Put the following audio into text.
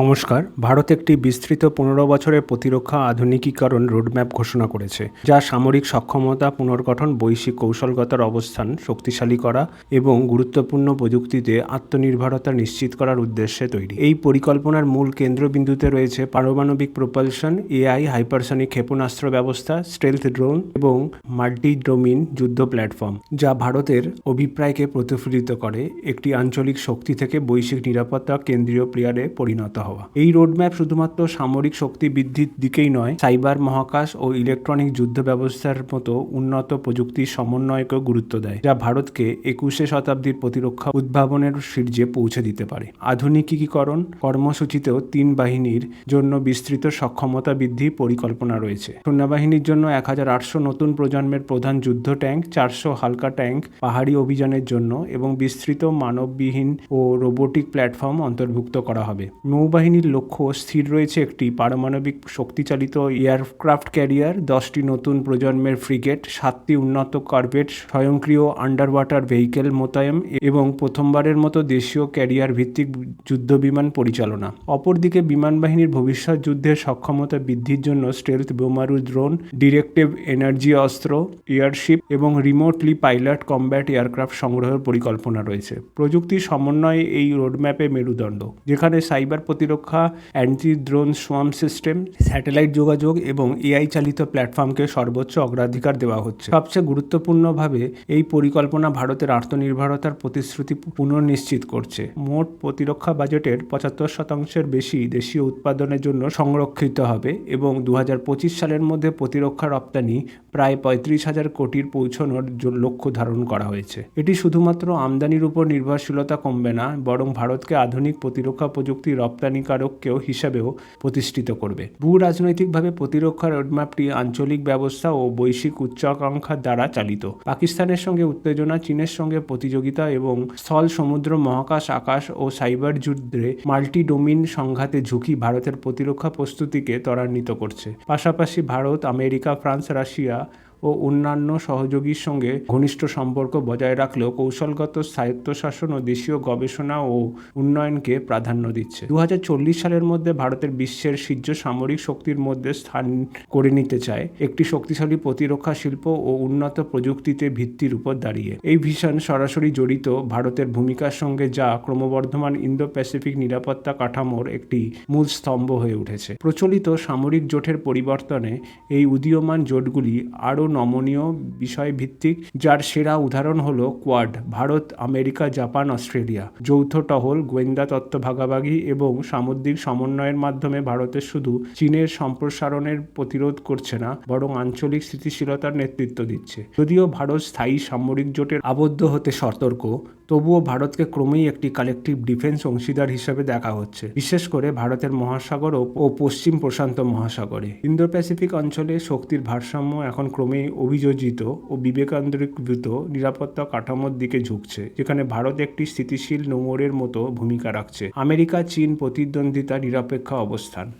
নমস্কার। ভারত একটি বিস্তৃত পনেরো বছরের প্রতিরক্ষা আধুনিকীকরণ রোডম্যাপ ঘোষণা করেছে, যা সামরিক সক্ষমতা, পুনর্গঠন, বৈশ্বিক কৌশলগতার অবস্থান, শক্তিশালী করা এবং গুরুত্বপূর্ণ প্রযুক্তিতে আত্মনির্ভরতা নিশ্চিত করার উদ্দেশ্যে তৈরি। এই পরিকল্পনার মূল কেন্দ্রবিন্দুতে রয়েছে পারমাণবিক প্রপালশন, এআই, হাইপারসনিক ক্ষেপণাস্ত্র ব্যবস্থা, স্টেলথ ড্রোন এবং মাল্টি ডোমিন যুদ্ধ প্ল্যাটফর্ম, যা ভারতের অভিপ্রায়কে প্রতিফলিত করে, একটি আঞ্চলিক শক্তি থেকে বৈশ্বিক নিরাপত্তা কেন্দ্রীয় প্লেয়ারে পরিণত হওয়া। এই রোডম্যাপ শুধুমাত্র সামরিক শক্তি বৃদ্ধির দিকেই নয় সাইবার মহাকাশ ও ইলেকট্রনিক যুদ্ধ ব্যবস্থার মতো উন্নত প্রযুক্তির সমন্বয়কেও গুরুত্ব দেয়, যা ভারতকে একুশে শতাব্দীর প্রতিরক্ষা উদ্ভাবনের শীর্ষে পৌঁছে দিতে পারে। আধুনিকীকরণ কর্মসূচিতেও তিন বাহিনীর জন্য বিস্তৃত সক্ষমতা বৃদ্ধির পরিকল্পনা রয়েছে। সৈন্যবাহিনীর জন্য এক হাজার আটশো নতুন প্রজন্মের প্রধান যুদ্ধ ট্যাঙ্ক, চারশো হালকা ট্যাঙ্ক পাহাড়ি অভিযানের জন্য এবং বিস্তৃত মানববিহীন ও রোবোটিক প্ল্যাটফর্ম অন্তর্ভুক্ত করা হবে। নৌবাহিনীর লক্ষ্য স্থির রয়েছে একটি পারমাণবিক শক্তিচালিত এয়ারক্রাফট ক্যারিয়ার, দশটি নতুন প্রজন্মের ফ্রিগেট, সাতটি উন্নত কার্ভেট স্বয়ংক্রিয় আন্ডার ওয়াটার ভেহিকেল মোতায়েন এবং প্রথমবারের মতো দেশীয় ক্যারিয়ার ভিত্তিক যুদ্ধবিমান পরিচালনা। অপরদিকে বিমান বাহিনীর ভবিষ্যৎ যুদ্ধের সক্ষমতা বৃদ্ধির জন্য স্টেলথ বোমারু ড্রোন ডিরেক্টিভ এনার্জি অস্ত্র, এয়ারশিপ এবং রিমোটলি পাইলট কম্ব্যাট এয়ারক্রাফট সংগ্রহের পরিকল্পনা রয়েছে। প্রযুক্তির সমন্বয়ে এই রোডম্যাপে মেরুদণ্ড, যেখানে সাইবার প্রতিরক্ষা anti drone swarm system satellite যোগাযোগ এবং এআই চালিত প্ল্যাটফর্মকে সর্বোচ্চ অগ্রাধিকার দেওয়া হচ্ছে। সবচেয়ে গুরুত্বপূর্ণভাবে এই পরিকল্পনা ভারতের আত্মনির্ভরতার প্রতিশ্রুতি পুনর্নিশ্চিত করছে। মোট প্রতিরক্ষা বাজেটের পঁচাত্তর শতাংশের বেশি দেশীয় উৎপাদনের জন্য সংরক্ষিত হবে এবং দু হাজার পঁচিশ সালের মধ্যে প্রতিরক্ষা রপ্তানি প্রায় পঁয়ত্রিশ হাজার কোটির পৌঁছানোর লক্ষ্য ধারণ করা হয়েছে। এটি শুধুমাত্র আমদানির উপর নির্ভরশীলতা কমবে না, বরং ভারতকে আধুনিক প্রতিরক্ষা প্রযুক্তি রপ্তানিকারককেও হিসাবেও প্রতিষ্ঠিত করবে। ভূ রাজনৈতিকভাবে প্রতিরক্ষা রোডম্যাপটি আঞ্চলিক ব্যবস্থা ও বৈশ্বিক উচ্চাকাঙ্ক্ষার দ্বারা চালিত। পাকিস্তানের সঙ্গে উত্তেজনা, চীনের সঙ্গে প্রতিযোগিতা এবং স্থল সমুদ্র, মহাকাশ, আকাশ ও সাইবার যুদ্ধে মাল্টি ডোমিন সংঘাতে ঝুঁকি ভারতের প্রতিরক্ষা প্রস্তুতিকে ত্বরান্বিত করছে। পাশাপাশি ভারত, আমেরিকা, ফ্রান্স, রাশিয়া ও অন্যান্য সহযোগীর সঙ্গে ঘনিষ্ঠ সম্পর্ক বজায় রাখলেও কৌশলগত স্বায়ত্তশাসন ও দেশীয় গবেষণা ও উন্নয়নকে প্রাধান্য দিচ্ছে। দু হাজার চল্লিশ সালের মধ্যে ভারতের বিশ্বের শীর্ষ সামরিক শক্তির মধ্যে স্থান করে নিতে চায় একটি শক্তিশালী প্রতিরক্ষা শিল্প ও উন্নত প্রযুক্তিতে ভিত্তির উপর দাঁড়িয়ে। এই ভিশন সরাসরি জড়িত ভারতের ভূমিকার সঙ্গে যা ক্রমবর্ধমান ইন্দো প্যাসিফিক নিরাপত্তা কাঠামোর একটি মূল স্তম্ভ হয়ে উঠেছে। প্রচলিত সামরিক জোটের পরিবর্তনে এই উদীয়মান জোটগুলি আরও নমনীয় বিষয় ভিত্তিক যার সেরা উদাহরণ হল Quad, Bharat, America, Japan, Australia. যৌথ টহল, গোয়েন্দা তত্ত্ব ভাগাভাগি এবং সামুদ্রিক সমন্বয়ের মাধ্যমে ভারতের শুধু চীনের সম্প্রসারণের প্রতিরোধ করছে না, বরং আঞ্চলিক স্থিতিশীলতার নেতৃত্ব দিচ্ছে। যদিও ভারত স্থায়ী সামরিক জোটের আবদ্ধ হতে সতর্ক তবুও ভারতকে ক্রমেই একটি কালেকটিভ ডিফেন্স অংশীদার হিসেবে দেখা হচ্ছে। বিশেষ করে ভারতের মহাসাগর ও- পশ্চিম প্রশান্ত মহাসাগরে। ইন্দো প্যাসিফিক অঞ্চলে শক্তির ভারসাম্য এখন ক্রমেই অভিযোজিত ও বিবেকান্তরিকৃত নিরাপত্তা কাঠামোর দিকে ঝুঁকছে, যেখানে ভারত একটি স্থিতিশীল নোঙরের মতো ভূমিকা রাখছে। আমেরিকা, চীন প্রতিদ্বন্দ্বিতা নিরপেক্ষ অবস্থান।